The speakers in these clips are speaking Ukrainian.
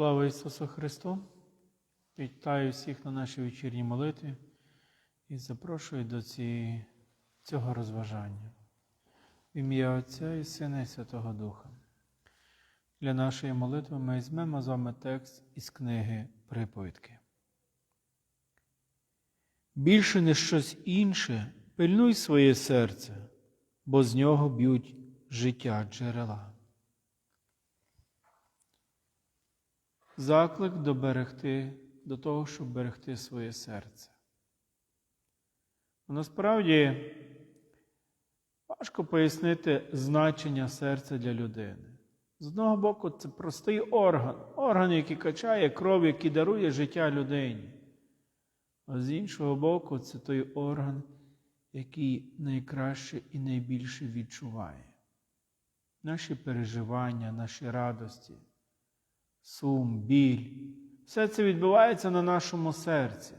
Слава Ісусу Христу! Вітаю всіх на нашій вечірній молитві і запрошую до цієї, цього розважання. В ім'я Отця і Сина і Святого Духа. Для нашої молитви ми візьмемо з вами текст із книги Приповідки. Більше не щось інше, пильнуй своє серце, бо з нього б'ють життя джерела. Заклик до берегти, до того, щоб берегти своє серце. Насправді важко пояснити значення серця для людини. З одного боку, це простий орган, орган, який качає кров, який дарує життя людині. А з іншого боку, це той орган, який найкраще і найбільше відчуває. Наші переживання, наші радості сум, біль. Все це відбувається на нашому серці.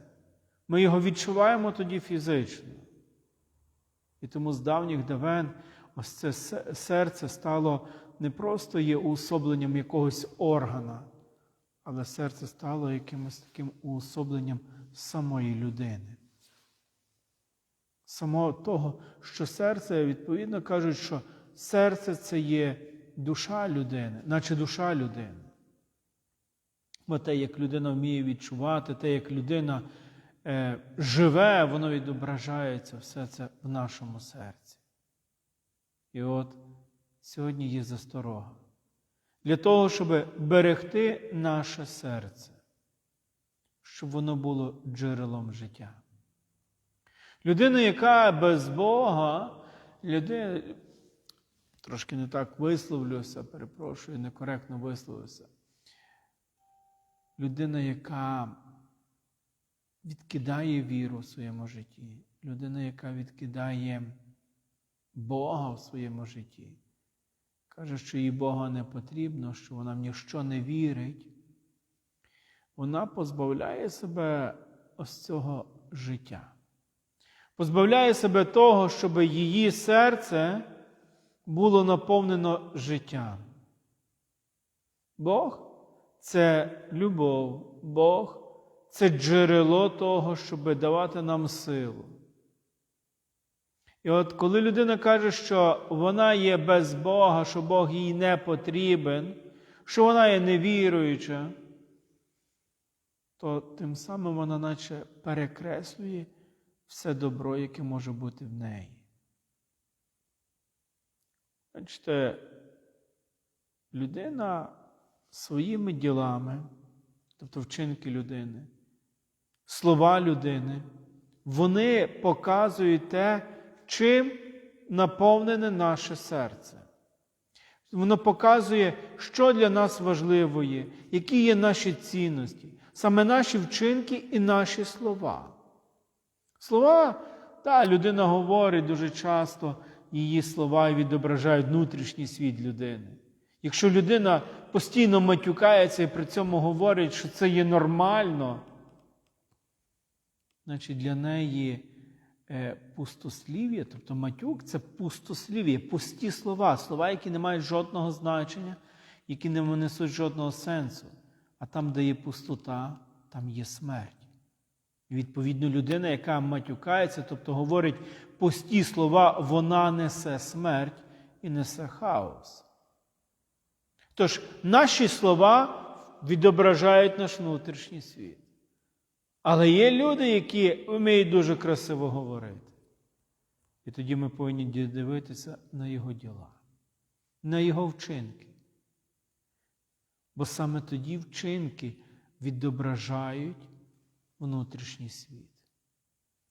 Ми його відчуваємо тоді фізично. І тому з давніх давен ось це серце стало не просто є уособленням якогось органа, але серце стало якимось таким уособленням самої людини. Самого того, що серце, відповідно кажуть, що серце це є душа людини, наче душа людини. Бо те, як людина вміє відчувати, те, як людина е, живе, воно відображається все це в нашому серці. І от сьогодні є засторога. Для того, щоб берегти наше серце, щоб воно було джерелом життя. Людина, яка без Бога, людина, трошки не так висловлюся, перепрошую, некоректно висловився людина, яка відкидає віру в своєму житті, людина, яка відкидає Бога в своєму житті, каже, що їй Бога не потрібно, що вона в ніщо не вірить, вона позбавляє себе ось цього життя. Позбавляє себе того, щоб її серце було наповнено життям. Бог це любов, Бог це джерело того, щоб давати нам силу. І от коли людина каже, що вона є без Бога, що Бог їй не потрібен, що вона є невіруюча, то тим самим вона наче перекреслює все добро, яке може бути в неї. Бачите, людина своїми ділами, тобто вчинки людини, слова людини, вони показують те, чим наповнене наше серце. Воно показує, що для нас важливо є, які є наші цінності, саме наші вчинки і наші слова. Слова, та людина говорить дуже часто, її слова відображають внутрішній світ людини. Якщо людина постійно матюкається і при цьому говорить, що це є нормально, значить для неї е, пустослів'я, тобто матюк це пустослів'я, пусті слова, слова, які не мають жодного значення, які не несуть жодного сенсу. А там, де є пустота, там є смерть. І відповідно, людина, яка матюкається, тобто говорить пусті слова, вона несе смерть і несе хаос. Тож наші слова відображають наш внутрішній світ. Але є люди, які вміють дуже красиво говорити. І тоді ми повинні дивитися на його діла, на його вчинки. Бо саме тоді вчинки відображають внутрішній світ.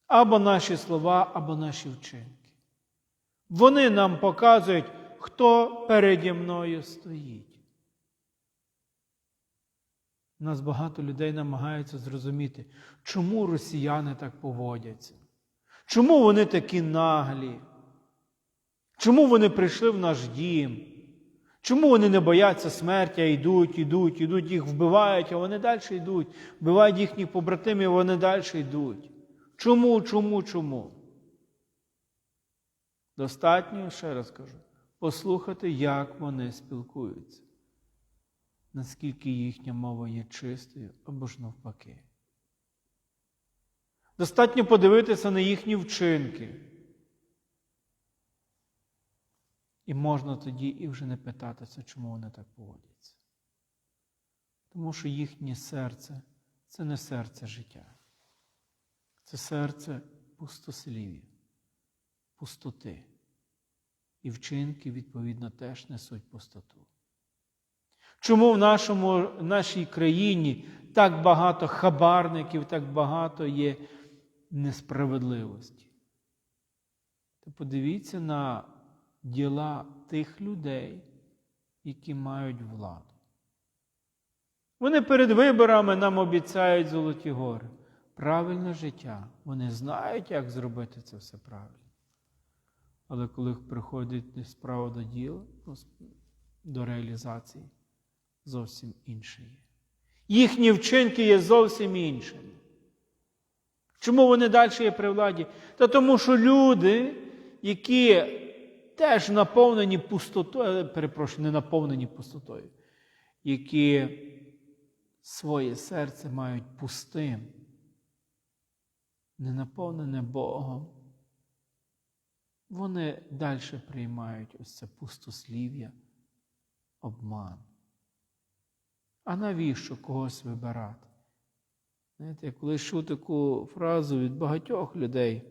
Або наші слова, або наші вчинки. Вони нам показують, хто переді мною стоїть. Нас багато людей намагаються зрозуміти, чому росіяни так поводяться, чому вони такі наглі, чому вони прийшли в наш дім, чому вони не бояться смерті, а йдуть, йдуть, йдуть, їх вбивають, а вони далі йдуть, вбивають їхніх побратимів, а вони далі йдуть. Чому, чому, чому? Достатньо, ще раз кажу, послухати, як вони спілкуються. Наскільки їхня мова є чистою або ж навпаки. Достатньо подивитися на їхні вчинки. І можна тоді і вже не питатися, чому вони так поводяться. Тому що їхнє серце це не серце життя, це серце пустослів'я, пустоти. І вчинки, відповідно, теж несуть пустоту. Чому в нашому, нашій країні так багато хабарників, так багато є несправедливості? То подивіться на діла тих людей, які мають владу. Вони перед виборами нам обіцяють золоті гори. Правильне життя. Вони знають, як зробити це все правильно. Але коли приходить справа до діла, до реалізації, зовсім є. Їхні вчинки є зовсім іншими. Чому вони далі є при владі? Та тому, що люди, які теж наповнені пустотою, перепрошую, не наповнені пустотою, які своє серце мають пустим, не наповнене Богом, вони далі приймають ось це пустослів'я, обман. А навіщо когось вибирати? Знаєте, я колись чув таку фразу від багатьох людей,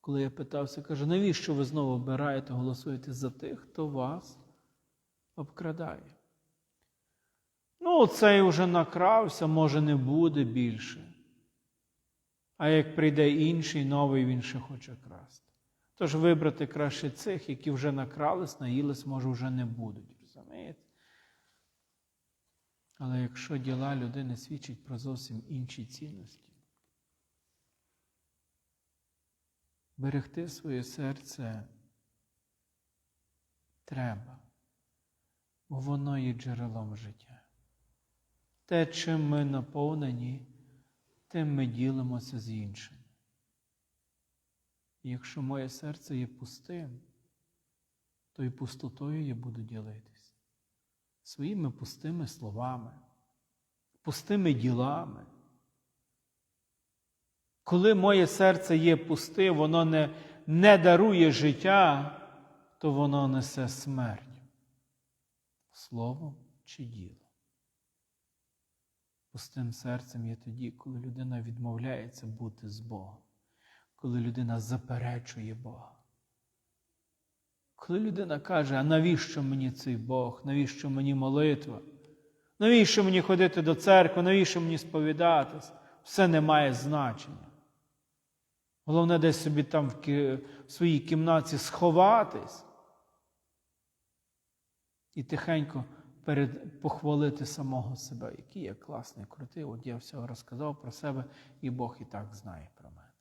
коли я питався, кажу, навіщо ви знову обираєте, голосуєте за тих, хто вас обкрадає? Ну, цей вже накрався, може, не буде більше. А як прийде інший, новий він ще хоче красти. Тож вибрати краще цих, які вже накрались, наїлись, може, вже не будуть. Розумієте? Але якщо діла людини свідчать про зовсім інші цінності, берегти своє серце треба, бо воно є джерелом життя. Те, чим ми наповнені, тим ми ділимося з іншими. Якщо моє серце є пустим, то і пустотою я буду ділитися своїми пустими словами, пустими ділами. Коли моє серце є пусте, воно не, не дарує життя, то воно несе смерть словом чи ділом. Пустим серцем є тоді, коли людина відмовляється бути з Богом, коли людина заперечує Бога. Коли людина каже, а навіщо мені цей Бог, навіщо мені молитва? Навіщо мені ходити до церкви, навіщо мені сповідатись? Все не має значення. Головне, десь собі там в, своїй кімнаті сховатись і тихенько перед... похвалити самого себе, який я класний, крутий, от я все розказав про себе, і Бог і так знає про мене.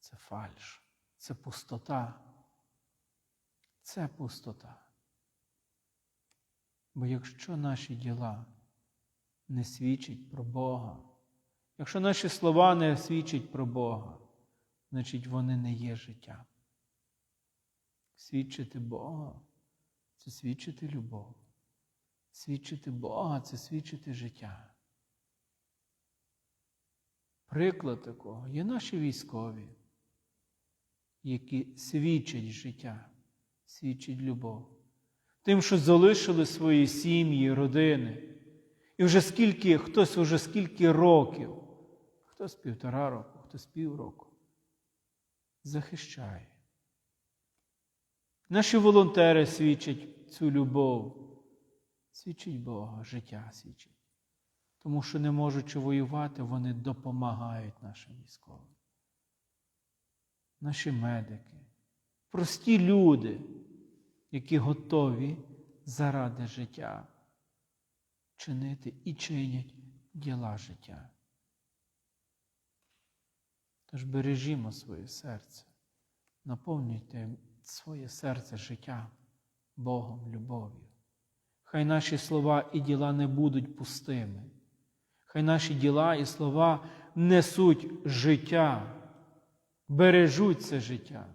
Це фальш, це пустота. Це пустота. Бо якщо наші діла не свідчать про Бога, якщо наші слова не свідчать про Бога, значить вони не є життям. Свідчити Бога це свідчити любов. Свідчити Бога це свідчити життя. Приклад такого є наші військові, які свідчать життя свідчить любов. Тим, що залишили свої сім'ї, родини. І вже скільки, хтось вже скільки років, хтось півтора року, хтось півроку, захищає. Наші волонтери свідчать цю любов, свідчить Бога, життя свідчить. Тому що, не можучи воювати, вони допомагають нашим військовим. Наші медики, прості люди які готові заради життя чинити і чинять діла життя. Тож бережімо своє серце, наповнюйте своє серце життя Богом, любов'ю. Хай наші слова і діла не будуть пустими. Хай наші діла і слова несуть життя, бережуть це життя.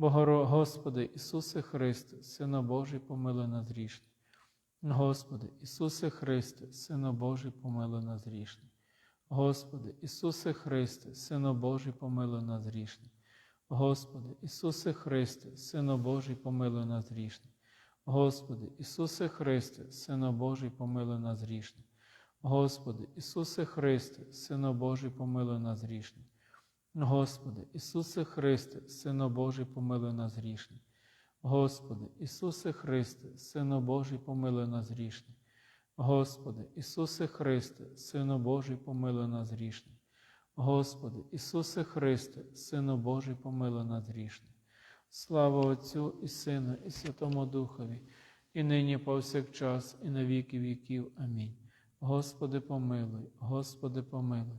Богоро, Господи, Ісусе Христе, Сина Божий, помилуй нас грішних. Господи, Ісусе Христе, Сино Божий, помилуй нас грішних. Господи, Ісусе Христе, Сино Божий, помилуй нас грішних. Господи, Ісусе Христе, Сино Божий, помилуй нас грішних. Господи, Ісусе Христе, Сино Божий, помилуй нас грішних. Господи, Ісусе Христе, Сино Божий, помилуй нас грішних. Господи, Ісусе Христе, Сино Божий, помилуй нас грішних. Господи, Ісусе Христе, Сино Божий, помилуй нас грішних. Господи, Ісусе Христе, Сино Божий, помилуй нас грішних. Господи, Ісусе Христе, Сино Божий, помилуй нас грішних. Слава Отцю і Сину, і Святому Духові, і нині повсякчас, і на віки віків. Амінь. Господи, помилуй, Господи, помилуй,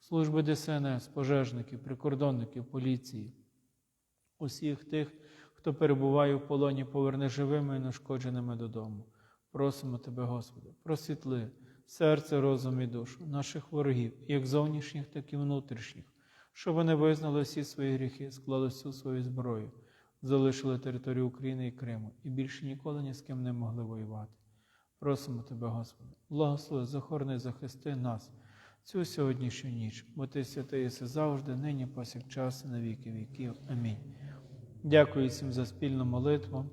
служби ДСНС, пожежників, прикордонників, поліції, усіх тих, хто перебуває в полоні, поверни живими і нашкодженими додому. Просимо Тебе, Господи, просвітли серце, розум і душу наших ворогів, як зовнішніх, так і внутрішніх, щоб вони визнали всі свої гріхи, склали всю свою зброю, залишили територію України і Криму і більше ніколи ні з ким не могли воювати. Просимо Тебе, Господи, благослови, захорони, захисти нас цю сьогоднішню ніч, бо Ти святий єси завжди, нині повсякчас і на віки віків. Амінь. Дякую всім за спільну молитву.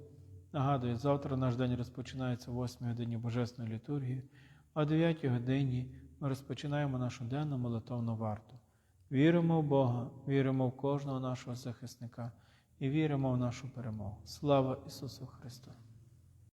Нагадую, завтра наш день розпочинається о 8 годині Божесної літургії, а о 9 годині ми розпочинаємо нашу денну молитовну варту. Віримо в Бога, віримо в кожного нашого захисника і віримо в нашу перемогу. Слава Ісусу Христу!